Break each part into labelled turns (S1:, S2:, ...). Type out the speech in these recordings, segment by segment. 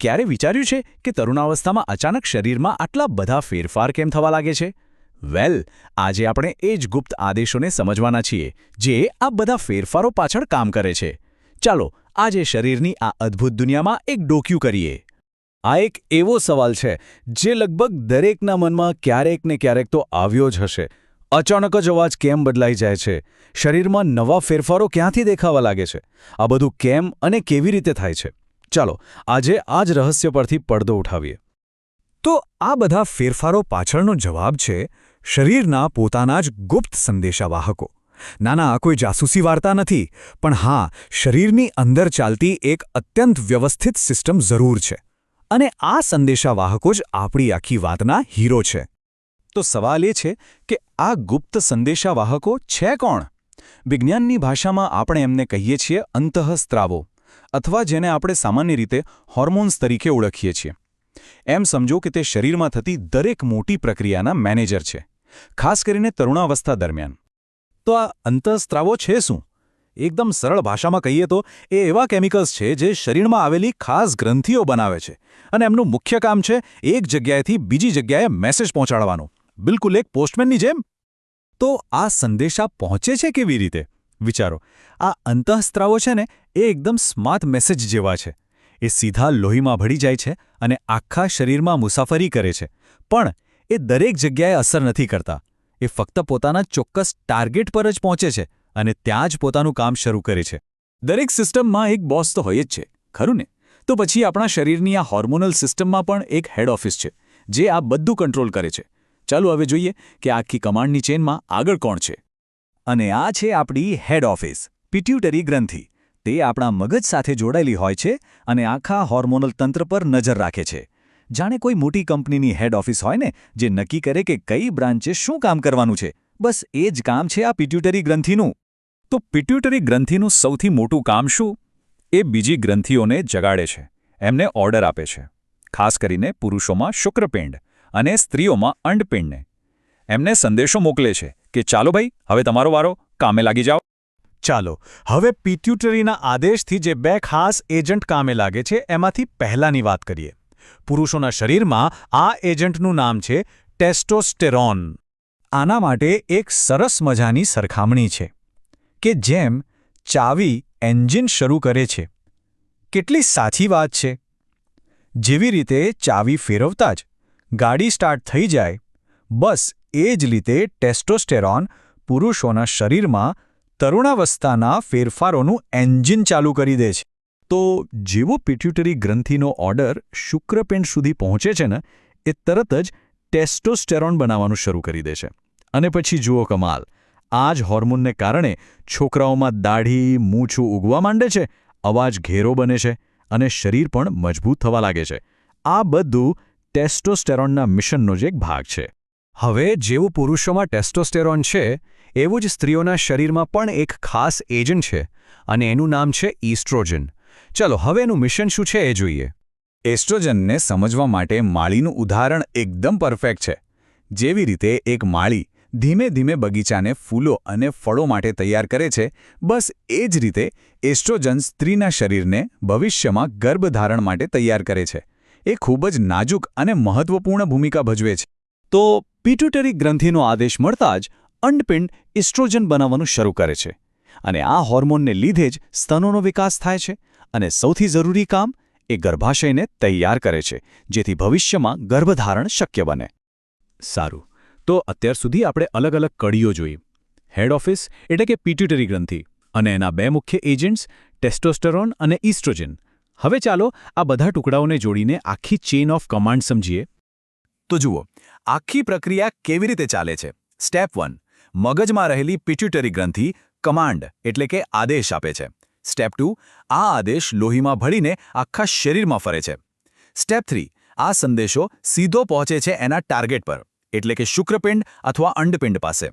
S1: ક્યારે વિચાર્યું છે કે તરુણાવસ્થામાં અચાનક શરીરમાં આટલા બધા ફેરફાર કેમ થવા લાગે છે? વેલ, આજે આપણે એ જ ગુપ્ત આદેશોને સમજવાના છીએ, જે આ બધા ફેરફારો પાછળ કામ કરે છે. ચાલો, આજે શરીરની આ અદ્ભુત દુનિયામાં એક ડોક્યું કરીએ.
S2: આ એક એવો સવાલ છે, જે લગભગ દરેકના મનમાં ક્યારેક ને ક્યારેક તો આવ્યો જ હશે. અચાનક જ અવાજ કેમ બદલાઈ જાય છે? શરીરમાં નવા ફેરફારો ક્યાંથી દેખાવા લાગે છે? આ બધું કેમ અને કેવી રીતે થાય છે? ચાલો, આજે આ જ રહસ્ય પરથી પડદો ઉઠાવીએ.
S3: તો આ બધા ફેરફારો પાછળનો જવાબ છે, શરીરના પોતાના જ ગુપ્ત સંદેશાવાહકો. નાના, આ કોઈ જાસૂસી વાર્તા નથી, પણ હા, શરીરની અંદર ચાલતી એક અત્યંત વ્યવસ્થિત સિસ્ટમ જરૂર છે. અને આ સંદેશાવાહકો જ આપણી આખી વાતના હીરો છે.
S2: તો સવાલ એ છે કે આ ગુપ્ત સંદેશાવાહકો છે કોણ? વિજ્ઞાનની ભાષામાં આપણે એમને કહીએ છીએ અંતઃસ્ત્રાવો. અથવા જેને આપણે સામાન્ય રીતે હોર્મોન્સ તરીકે ઓળખીએ છીએ. એમ સમજો કે તે શરીરમાં થતી દરેક મોટી પ્રક્રિયાના મેનેજર છે, ખાસ કરીને તરુણાવસ્થા દરમિયાન. તો આ અંતઃસ્ત્રાવો છે શું? એકદમ સરળ ભાષામાં કહીએ તો, એ એવા કેમિકલ્સ છે જે શરીરમાં આવેલી ખાસ ગ્રંથિઓ બનાવે છે અને એમનું મુખ્ય કામ છે એક જગ્યાએથી બીજી જગ્યાએ મેસેજ પહોંચાડવાનું. બિલકુલ એક પોસ્ટમેનની જેમ. તો આ સંદેશા પહોંચે છે કેવી રીતે? વિચારો. આ અંતઃસ્ત્રાવો છે ને, એ એકદમ સ્માર્ટ મેસેજ જેવા છે. એ સીધા લોહીમાં ભળી જાય છે અને આખા શરીરમાં મુસાફરી કરે છે. પણ એ દરેક જગ્યાએ અસર નથી કરતા. એ ફક્ત પોતાના ચોક્કસ ટાર્ગેટ પર જ પહોંચે છે અને ત્યાં જ પોતાનું કામ શરૂ કરે છે. દરેક સિસ્ટમમાં એક બોસ તો હોય જ છે, ખરું ને? તો પછી આપણા શરીરની આ હોર્મોનલ સિસ્ટમમાં પણ એક હેડ ઓફિસ છે, જે આ બધું કંટ્રોલ કરે છે. ચાલો હવે જોઈએ કે આખી કમાન્ડની ચેનમાં આગળ કોણ છે. અને આ છે આપણી હેડ ઓફિસ, પિટ્યુટરી ગ્રંથિ. તે આપણા મગજ સાથે જોડાયેલી હોય છે અને આખા હોર્મોનલ તંત્ર પર નજર રાખે છે. જાણે કોઈ મોટી કંપનીની હેડ ઓફિસ હોય ને, જે નક્કી કરે કે કઈ બ્રાન્ચે શું કામ કરવાનું છે. બસ એ જ કામ છે આ પિટ્યુટરી ગ્રંથિનું. તો પિટ્યુટરી ગ્રંથિનું સૌથી મોટું કામ શું? એ બીજી ગ્રંથિઓને જગાડે છે, એમને ઓર્ડર આપે છે. ખાસ કરીને પુરુષોમાં શુક્રપિંડ અને સ્ત્રીઓમાં અંડપિંડને. એમને સંદેશો મોકલે છે કે ચાલો ભાઈ, હવે તમારો વારો કામે લાગી જાઓ.
S3: ચાલો, હવે પિટ્યુટરીના આદેશથી જે બે ખાસ એજન્ટ કામે લાગે છે, એમાંથી પહેલાની વાત કરીએ. પુરુષોના શરીરમાં આ એજન્ટનું નામ છે ટેસ્ટોસ્ટેરોન આના માટે એક સરસ મજાની સરખામણી છે કે જેમ ચાવી એન્જિન શરૂ કરે છે. કેટલી સાચી વાત છે. જેવી રીતે ચાવી ફેરવતા જ ગાડી સ્ટાર્ટ થઈ જાય, બસ એ જ રીતે ટેસ્ટોસ્ટેરોન પુરુષોના શરીરમાં તરુણાવસ્થાના ફેરફારોનું એન્જિન ચાલુ કરી દે છે. તો જેવો પિટ્યુટરી ગ્રંથિનો ઓર્ડર શુક્રપિંડ સુધી પહોંચે છે ને, એ તરત જ ટેસ્ટોસ્ટેરોન બનાવવાનું શરૂ કરી દે છે. અને પછી જુઓ કમાલ, આ જ હોર્મોનને કારણે છોકરાઓમાં દાઢી, મૂછું ઉગવા માંડે છે, અવાજ ઘેરો બને છે અને શરીર પણ મજબૂત થવા લાગે છે. આ બધું ટેસ્ટોસ્ટેરોનના મિશનનો જ એક ભાગ છે. હવે જેવું પુરુષોમાં ટેસ્ટોસ્ટેરોન છે, એવું જ સ્ત્રીઓના શરીરમાં પણ એક ખાસ એજન્ટ છે અને એનું નામ છે ઇસ્ટ્રોજન ચલો, હવે એનું મિશન શું છે એ જોઈએ. એસ્ટ્રોજનને સમજવા માટે માળીનું ઉદાહરણ એકદમ પરફેક્ટ છે. જેવી રીતે એક માળી ધીમે ધીમે બગીચાને ફૂલો અને ફળો માટે તૈયાર કરે છે, બસ એ જ રીતે એસ્ટ્રોજન સ્ત્રીના શરીરને ભવિષ્યમાં ગર્ભધારણ માટે તૈયાર કરે છે. એ ખૂબ જ નાજુક અને મહત્વપૂર્ણ ભૂમિકા ભજવે છે. તો પિટ્યુટરી ગ્રંથિનો આદેશ મળતા જ અંડપિંડ ઇસ્ટ્રોજન બનાવવાનું શરૂ કરે છે અને આ હોર્મોનને લીધે જ સ્તનોનો વિકાસ થાય છે અને સૌથી જરૂરી કામ એ ગર્ભાશયને તૈયાર કરે છે, જેથી ભવિષ્યમાં ગર્ભધારણ શક્ય બને. સારું. તો અત્યાર સુધી આપણે અલગ અલગ કડીઓ જોઈ. હેડ ઓફિસ એટલે કે પિટ્યુટરી ગ્રંથિ અને એના બે મુખ્ય એજન્ટ્સ, ટેસ્ટોસ્ટેરોન અને ઇસ્ટ્રોજન. હવે ચાલો આ બધા ટુકડાઓને જોડીને આખી ચેઇન ઓફ કમાન્ડ સમજીએ. તો જુઓ, આખી પ્રક્રિયા કેવી રીતે ચાલે છે? સ્ટેપ વન મગજમાં રહેલી પિટ્યુટરી ગ્રંથિ કમાન્ડ એટલે કે આદેશ આપે છે. સ્ટેપ ટુ આ આદેશ લોહીમાં ભળીને આખા શરીરમાં ફરે છે. સ્ટેપ થ્રી આ સંદેશો સીધો પહોંચે છે એના ટાર્ગેટ પર, એટલે કે શુક્રપિંડ અથવા અંડપિંડ પાસે.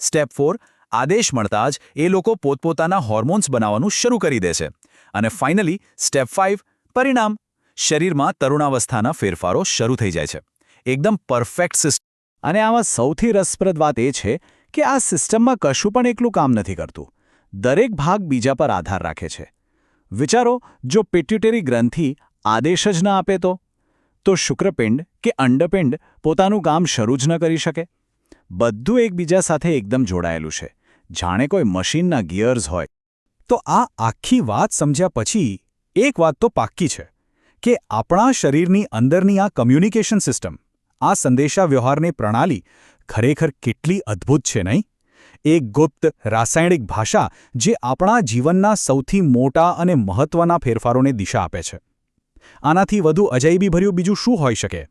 S3: સ્ટેપ ફોર આદેશ મળતા જ એ લોકો પોતપોતાના હોર્મોન્સ બનાવવાનું શરૂ કરી દે છે. અને ફાઇનલી સ્ટેપ ફાઇવ પરિણામ, શરીરમાં તરુણાવસ્થાના ફેરફારો શરૂ થઈ જાય છે. એકદમ પરફેક્ટ સિસ્ટમ અને આમાં સૌથી રસપ્રદ વાત એ છે કે આ સિસ્ટમમાં કશું પણ એકલું કામ નથી કરતું. દરેક ભાગ બીજા પર આધાર રાખે છે. વિચારો, જો પિટ્યુટરી ગ્રંથિ
S1: આદેશ જ ના આપે તો? તો શુક્રપિંડ કે અંડપિંડ પોતાનું કામ શરૂ જ ન કરી શકે? બધું એકબીજા સાથે એકદમ જોડાયેલું છે. જાણે કોઈ મશીનના ગિયર્સ હોય.
S3: તો આ આખી વાત સમજ્યા પછી એક વાત તો પાક્કી છે કે આપણા શરીરની અંદરની આ કમ્યુનિકેશન સિસ્ટમ આ સંદેશાવ્યવહારની પ્રણાલી ખરેખર કેટલી અદ્ભુત છે નહીં? એક ગુપ્ત રાસાયણિક ભાષા જે આપણા જીવનના સૌથી મોટા અને મહત્વના ફેરફારોને દિશા આપે છે. આનાથી વધુ અજાયબીભર્યું બીજું શું હોઈ શકે?